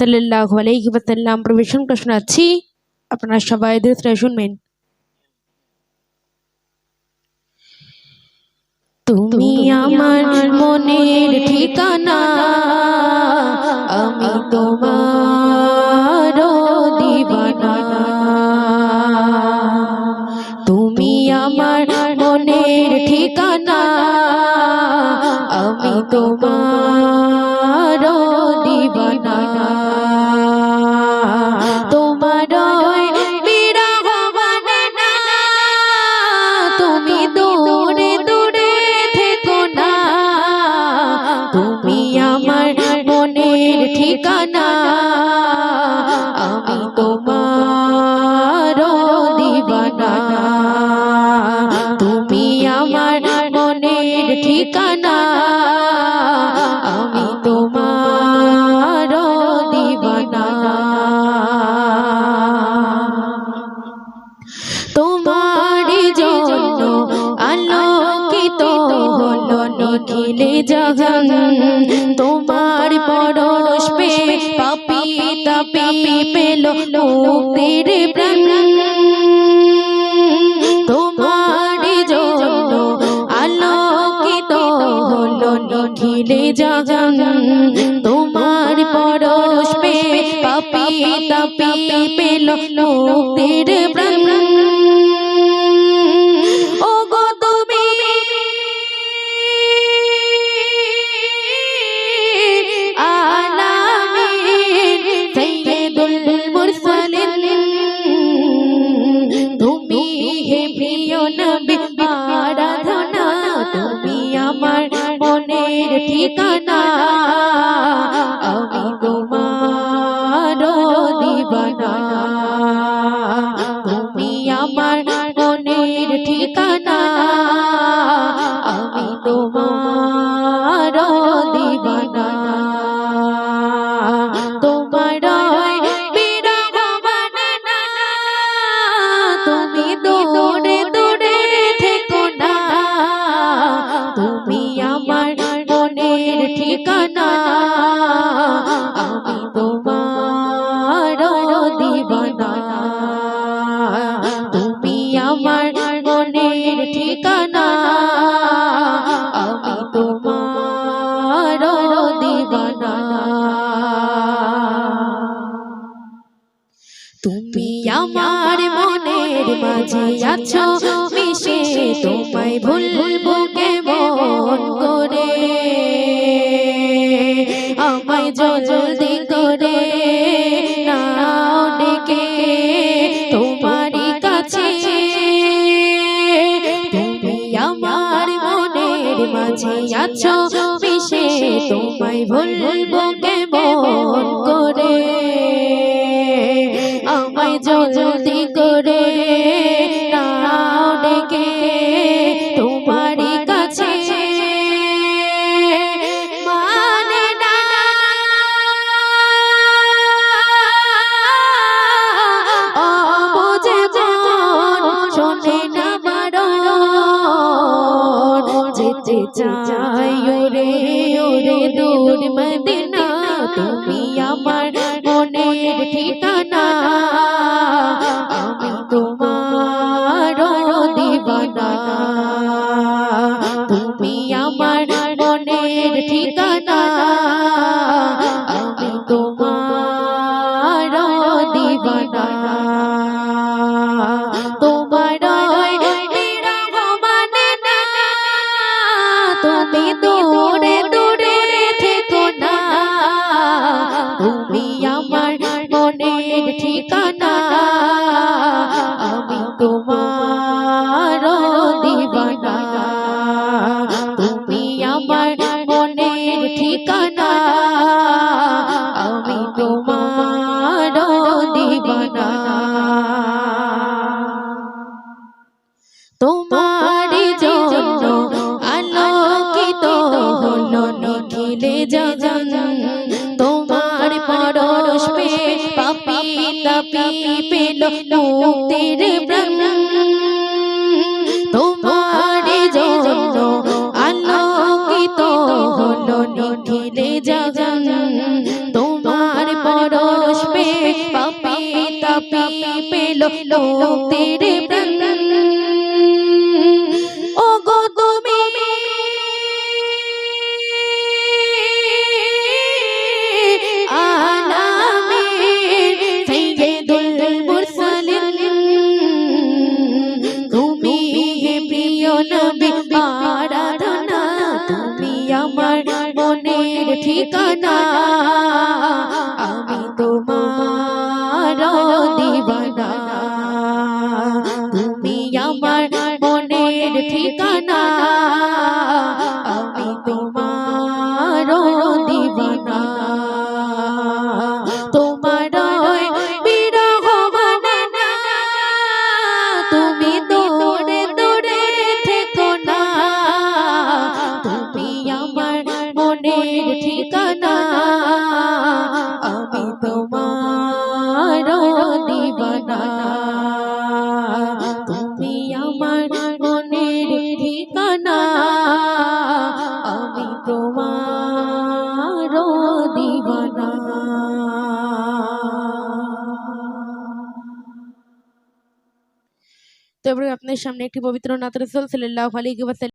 সাল্লাল্লাহু আলাইহি ওয়াসাল্লাম প্রবেশন করে শোনাচ্ছি আপনারা সবাই ধীরে শুনবেন। তুমি আমার মনের ঠিকানা আমি তোমার দিবানা। তুমি আমার মনের ঠিকানা আমি তোমার তোমার পরশ পে পাপি তাপি পেল মুক্তির প্রাণ তোমার জন্য আলোকিত হলো নিখিলে জগন। তোমার পরশ পে পাপি তাপি পেল মুক্তির প্রাণ ঠিকানা আমি তোমার দিবানা। আমার মনের মাঝে আছো, মিশে তোমায় ভুলবো কেমন করে? আমায় জলদি করে নাও ডেকে তোমারই কাছে। তুমি আমার মনের মাঝে আছো, মিশে তোমায় ভুলবো কেমন জলদি করে ডেকে তোমারই কাছে। মানে না। চাই ওরে ওরে দূর মদিনা তুমি দিবানা তোমার জন্য আলোকিত হলো নিখিলে জগন। তোমার পরশ পে পাপি তাপি পেল মুক্তির প্রাণ তোমার জন্য আলোকিত হলো নিখিলে জগন। তোমার পর পাপে তাপে পেল মুক্তির প্রাণ ঠিকানা আমি তোমার দিবানা। তুমি আমার মনের ঠিকানা। তোমার তুমি আমার মনের ঠিকানা। আমি তোমার দিবানা। তো এবারে আপনার সামনে একটি পবিত্র নাত রসুল সাল্লাল্লাহু আলাইহি ওয়াসাল্লাম